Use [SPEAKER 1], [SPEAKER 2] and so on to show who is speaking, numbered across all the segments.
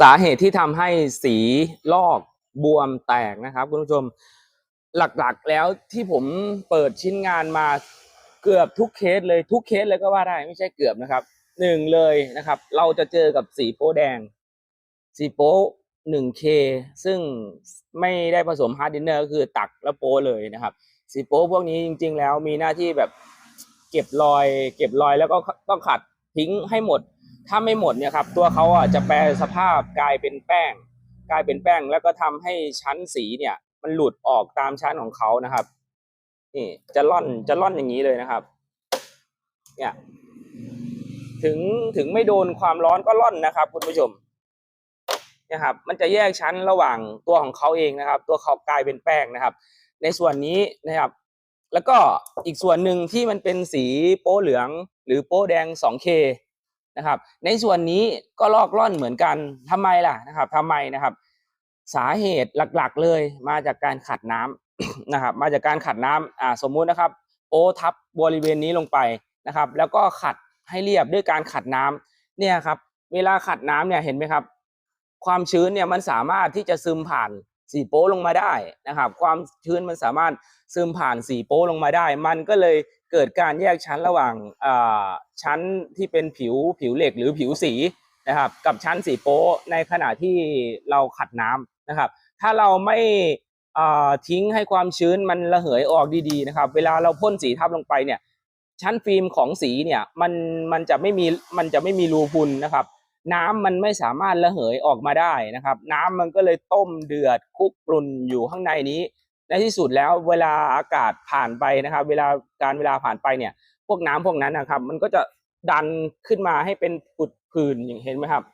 [SPEAKER 1] สาเหตุที่ทำให้สีลอกบวมแตกนะครับ คุณผู้ชมหลักๆแล้วที่ผมเปิดชิ้นงานมาเกือบทุกเคสเลยทุกเคสเลยก็ว่าได้ไม่ใช่เกือบนะครับหนึ่งเลยนะครับ เราจะเจอกับสีโป๊แดง สีโป๊หนึ่งเคซึ่งไม่ได้ผสมฮาร์ดดินเนอร์ก็คือตักแล้วโป๊เลยนะครับ สีโป๊พวกนี้จริง ๆ แล้วมีหน้าที่แบบเก็บรอย เก็บรอยแล้วก็ต้องขัดทิ้งให้หมด ถ้าไม่หมดเนี่ยครับตัวเขาอะจะแปลสภาพกลายเป็นแป้ง กลายเป็นแป้งแล้วก็ทำให้ชั้นสีเนี่ย มันหลุดออกตามชั้นของเขานะครับ นี่จะล่อนจะล่อนอย่างนี้เลยนะครับ เนี่ย ถึงถึงไม่โดนความร้อนก็ล่อนนะครับคุณผู้ชมเนี่ยครับมันจะแยกชั้นระหว่างตัวของเขาเองนะครับ ตัวเขากลายเป็นแป้งนะครับ ในส่วนนี้นะครับ แล้วก็อีกส่วนหนึ่งที่มันเป็นสีโป๊เหลือง หรือโป๊แดง 2K นะครับ ในส่วนนี้ก็ลอกล่อนเหมือนกันทำไมล่ะนะครับทำไมนะครับ สาเหตุหลักๆเลยมาจากการขัดน้ำนะครับ มาจากการขัดน้ำอ่าสมมุตินะครับโป๊ทับบริเวณนี้ลงไปนะครับ แล้วก็ขัดให้เรียบด้วยการขัดน้ำเนี่ยครับเวลาขัดน้ำเนี่ยเห็นไหมครับ ความชื้นเนี่ยมันสามารถที่จะซึมผ่านสีโป๊ลงมาได้นะครับ ความชื้นมันสามารถซึมผ่านสีโป๊ลงมาได้ มันก็เลย เกิดการแยกชั้นระหว่างชั้นที่เป็นผิวผิวเหล็กหรือผิวสีนะครับ กับชั้นสีโป๊ในขณะที่เราขัดน้ำนะครับ ถ้าเราไม่ทิ้งให้ความชื้นมันระเหยออกดีๆนะครับ เวลาเราพ่นสีทับลงไปเนี่ย ชั้นฟิล์มของสีเนี่ยมันมันจะไม่มีมันจะไม่มีรูพุนนะครับ น้ำมันไม่สามารถระเหยออกมาได้นะครับ น้ำมันก็เลยต้มเดือดคุกกรุ่นอยู่ข้างในนี้ ในที่สุดแล้วเวลาอากาศผ่านไปนะครับ เวลาการเวลาผ่านไปเนี่ย พวกน้ำพวกนั้นนะครับ มันก็จะดันขึ้นมาให้เป็นปุดผื่นอย่างเห็นไหมครับ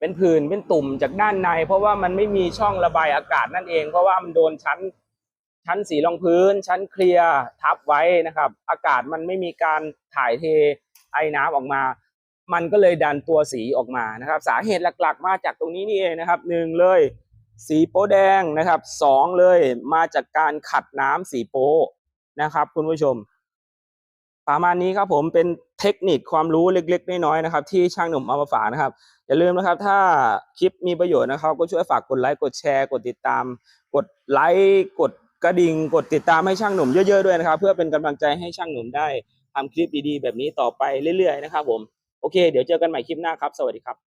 [SPEAKER 1] เป็นผื่นเป็นตุ่มจากด้านใน เพราะว่ามันไม่มีช่องระบายอากาศนั่นเอง เพราะว่ามันโดนชั้นชั้นสีรองพื้น ชั้นเคลียร์ทับไว้นะครับ อากาศมันไม่มีการถ่ายเทไอ้น้ำออกมา มันก็เลยดันตัวสีออกมานะครับ สาเหตุหลัก ๆ มาจากตรงนี้นี่เองนะครับหนึ่งเลย สีโป๊แดงนะครับสองเลยมาจากการขัดน้ำสีโป๊นะครับ คุณผู้ชม ประมาณนี้ครับผมเป็นเทคนิคความรู้เล็กๆน้อยๆนะครับ ที่ช่างหนุ่มเอามาฝากนะครับ อย่าลืมนะครับ ถ้าคลิปมีประโยชน์นะครับ ก็ช่วยฝากกดไลค์กดแชร์กดติดตาม กดไลค์กดกระดิ่งกดติดตามให้ช่างหนุ่มเยอะๆด้วยนะครับ เพื่อเป็นกำลังใจให้ช่างหนุ่มได้ทำคลิปดีๆ แบบนี้ต่อไปเรื่อยๆนะครับ ผมโอเค เดี๋ยวเจอกันใหม่คลิปหน้าครับ สวัสดีครับ